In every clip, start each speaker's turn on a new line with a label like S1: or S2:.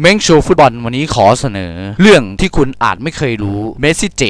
S1: เม้งโชว์ฟุตบอลวันนี้ขอเสนอ เรื่องที่คุณอาจไม่เคยรู้เมสซี่เจ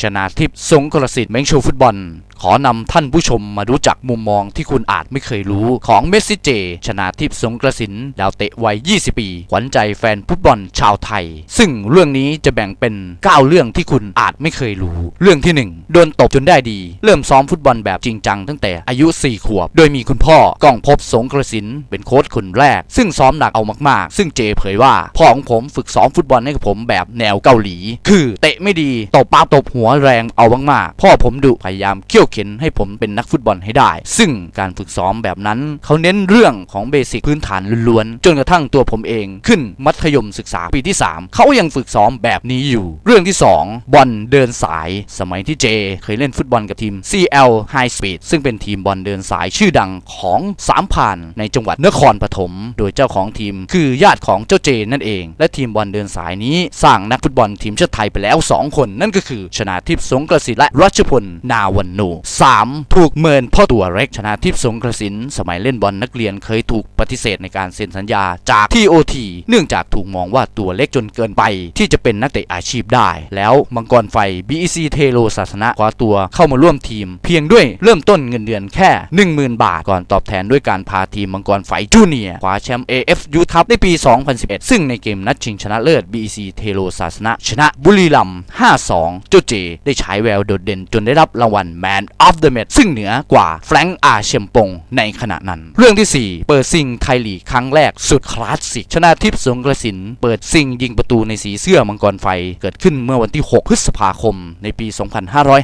S1: ชนาทิพย์สงกรสิทธิ์เม้งโชว์ฟุตบอล ขอนำท่านผู้ชมมารู้จักมุมมองที่คุณอาจไม่เคยรู้ของเมสซี่เจ ชนาทิพสงกระสินดาวเตะวัย 20 ปี ขวัญใจแฟนฟุตบอลชาวไทย ซึ่งเรื่องนี้จะแบ่งเป็น 9 เรื่องที่คุณอาจไม่เคยรู้ เรื่องที่ 1 โดนตบจนได้ดี เริ่มซ้อมฟุตบอลแบบจริงจังตั้งแต่อายุ 4 ขวบ โดยมีคุณพ่อก้องพบสงกระสินเป็นโค้ชคนแรก ซึ่งซ้อมหนักเอามาก ๆ ซึ่งเจเผยว่าพ่อของผมฝึกซ้อมฟุตบอลให้กับผมแบบแนวเกาหลี คือเตะไม่ดีตบปั๊บตบหัวแรงเอามากๆพ่อผมดุพยายามเขี่ยวเข็นให้ผมเป็นนักฟุตบอลให้ได้ ซึ่งการฝึกซ้อมแบบนั้น เขาเน้นเรื่องของเบสิกพื้นฐานล้วนๆ จนกระทั่งตัวผมเองขึ้นมัธยมศึกษาปีที่ 3 เขายังฝึกซ้อมแบบนี้อยู่ เรื่องที่ 2 บอลเดินสาย สมัยที่เจ เคยเล่นฟุตบอลกับทีม CL High Speed ซึ่งเป็นทีมบอลเดินสายชื่อดังของสามพานในจังหวัดนครปฐม โดยเจ้าของทีมคือญาติของเจ้าเจนั่นเอง และทีมบอลเดินสายนี้สร้างนักฟุตบอลทีมชาติไทยไปแล้ว 2 คน นั่นก็คือชนาทิพย์สงกระสิและรัชพลนาวันโน 3. ถูกเมินเพ่อตัวเล็กชนาทิพย์สงกระสิน สมัยเล่นบอลนักเรียนเคยถูกปฏิเสธในการเซ็นสัญญาจากทีโอทีเนื่องจากถูกมองว่าตัวเล็กจนเกินไป ที่จะเป็นนักเตะอาชีพได้ แล้วมังกรไฟ BEC เทโลศาสนะคว้าตัวเข้ามาร่วมทีม เพียงด้วยเริ่มต้นเงินเดือนแค่ 10,000 บาท ก่อนตอบแทนด้วยการพาทีมมังกรไฟจูเนียคว้าแชมป์ AF Youth Cup ในปี 2011 ซึ่งในเกมนัดชิงชนะเลิศ BEC เทโลศาสนะ ชนะบุรีรัมย์ 5-2เจ้าเจ ได้ฉายแววโดดเด่นจนได้รับรางวัล Man of the Match ซึ่งเหนือกว่าแฟรงค์อาเชมปงในขณะนั้น เรื่องที่ 4 เปิดซิงไทยลีกครั้งแรกสุดคลาสสิก ชนะทิพย์สงกระสิน เปิดซิงยิงประตูในสีเสื้อมังกรไฟ เกิดขึ้นเมื่อวันที่ 6 พฤษภาคม ในปี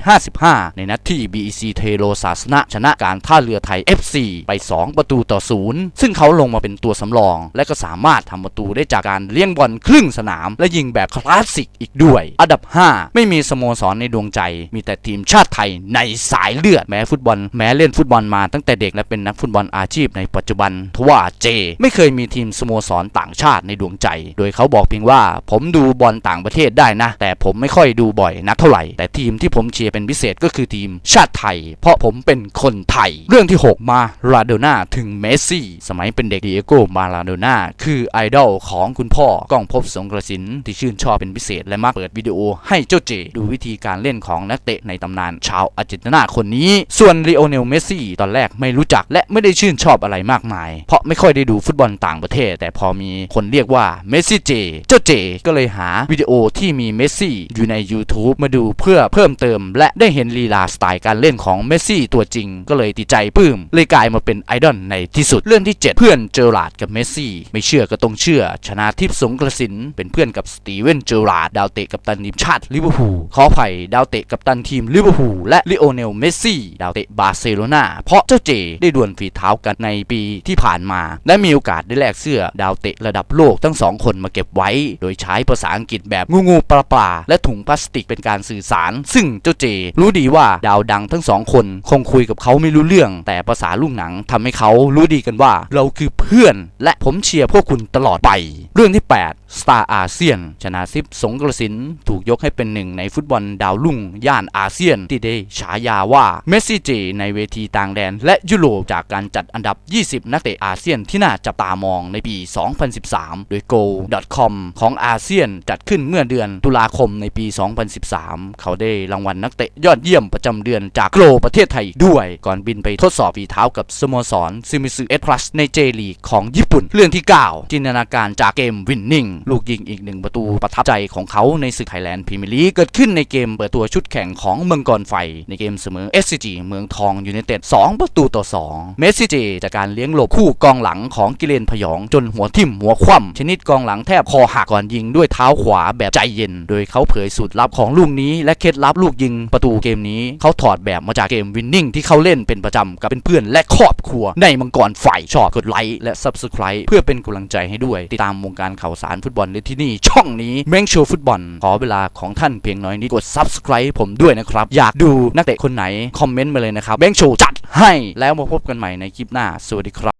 S1: 2555 ในนัดที่ BEC เทโลศาสนะ ชนะการท่าเรือไทย FC ไป 2 ประตูต่อศูนย์ซึ่งเขาลงมาเป็นตัวสำรอง และก็สามารถทำประตูได้จากการเลี้ยงบอลครึ่งสนาม และยิงแบบคลาสสิกอีกด้วย อันดับ 5 ไม่มีสโมสรในดวงใจ มีแต่ทีมชาติไทยในสายเลือดแม้ฟุตบอลแม้เล่นฟุตบอลมาตั้งแต่เด็กและเป็นนักฟุตบอลอาชีพในปัจจุบันทว่าเจ ไม่เคยมีทีมสโมสรต่างชาติในดวงใจ โดยเขาบอกเพียงว่าผมดูบอลต่างประเทศได้นะ แต่ผมไม่ค่อยดูบ่อยนักเท่าไหร่ แต่ทีมที่ผมเชียร์เป็นพิเศษก็คือทีมชาติไทย เพราะผมเป็นคนไทย เรื่องที่ 6 มาราโดน่าถึงเมสซี่สมัยเป็นเด็กดิเอโกมาราโดน่าคือไอดอลของคุณพ่อก้องพบสงกระสินที่ชื่นชอบเป็นพิเศษและมักเปิดวิดีโอให้เจ้าเจ ดูวิธีการเล่นของนักเตะในตำนานชาวอาร์เจนตินาคนนี้ ส่วนลีโอเนล เมสซี่ ตอนแรกไม่รู้จักและไม่ได้ชื่นชอบอะไรมากมาย เพราะไม่ค่อยได้ดูฟุตบอลต่างประเทศ แต่พอมีคนเรียกว่า เมสซี่เจ เจ้าเจ ก็เลยหาวิดีโอที่มีเมสซี่อยู่ใน YouTube มาดูเพื่อเพิ่มเติม และได้เห็นลีลาสไตล์การเล่นของเมสซี่ตัวจริง ก็เลยติดใจปลื้มเลยกลายมาเป็นไอดอลในที่สุดเรื่องที่ 7 เพื่อนเจอราร์ดกับเมสซี่ไม่เชื่อก็ต้องเชื่อ ชนะทิพย์สงกระสินเป็นเพื่อนกับสตีเวนเจอราร์ดดาวเตะกัปตันทีมชาติลิเวอร์พูลขอไผ่ดาวเตะกัปตันทีมลิเวอร์พูลและลิโอเนล เมสซี่ ดาวเตะบาร์เซโลนาเพราะเจ้าเจได้ดวลฝีเท้ากันในปีที่ผ่านมา และมีโอกาสได้แลกเสื้อดาวเตะระดับโลกทั้งสองคนมาเก็บไว้ โดยใช้ภาษาอังกฤษแบบงูงูปลาปลาและถุงพลาสติกเป็นการสื่อสาร ซึ่งเจ้าเจ รู้ดีว่าดาวดังทั้งสองคนคงคุยกับเขาไม่รู้เรื่อง แต่ภาษาลูกหนังทำให้เขารู้ดีกันว่า เราคือเพื่อน และผมเชียร์พวกคุณตลอดไป เรื่องที่8สตาร์อาเซียน ชนะซิปสงกระสินถูกยกให้เป็นหนึ่งในฟุตบอลดาวรุ่งย่านอาเซียนที่ได้ฉายาว่าเมสซี่เจในเวทีต่างแดน และยุโรปจากการจัดอันดับ 20 นักเตะอาเซียนที่น่าจับตามองในปี 2013 โดย Go.com ของอาเซียนจัดขึ้นเมื่อเดือนตุลาคมในปี 2013 เขาได้รางวัลนักเตะยอดเยี่ยมประจำเดือนจากโกลประเทศไทยด้วยก่อนบินไปทดสอบฝีเท้ากับสโมสรซิมิซึเอสพลัสในเจลีกของญี่ปุ่นเรื่องที่ 9 จินตนาการจากเกมวินนิ่งลูกยิงอีกหนึ่งประตูประทับใจของเขาในศึกไทยแลนด์พรีเมียร์ลีกเกิดขึ้นในเกมเปิดตัวชุดแข่งของเมืองกรไฟในเกมเสมอ SCG เมืองทองยูไนเต็ด2ประตูต่อ 2 เมสซี่เจจากการเลี้ยงหลบคู่กองหลังของกิเลนพยองจนหัวทิ่มหัวคว่ำชนิดกองหลังแทบคอหักก่อนยิงด้วยเท้าขวาแบบใจเย็น โดยเขาเผยสูตรลับของลูกนี้และเคล็ดลับลูกยิงประตูเกมนี้เขาถอดแบบมาจากเกมวินนิ่งที่เขาเล่นเป็นประจำกับเพื่อนๆและครอบครัว ในมังกรไฟชอบกดไลค์และ Subscribe เพื่อเป็นกำลังใจให้ด้วย ติดตามวงการข่าวสารฟุตบอลได้ที่นี่ ช่องนี้เม้งโชฟุตบอลขอเวลาของท่านเพียงน้อยนิดกด Subscribe ผมด้วยนะครับอยากดูนักเตะคนไหน คอมเมนต์มาเลยนะครับเม้งโชว์จัดให้แล้วมาพบกันใหม่ในคลิปหน้า สวัสดีครับ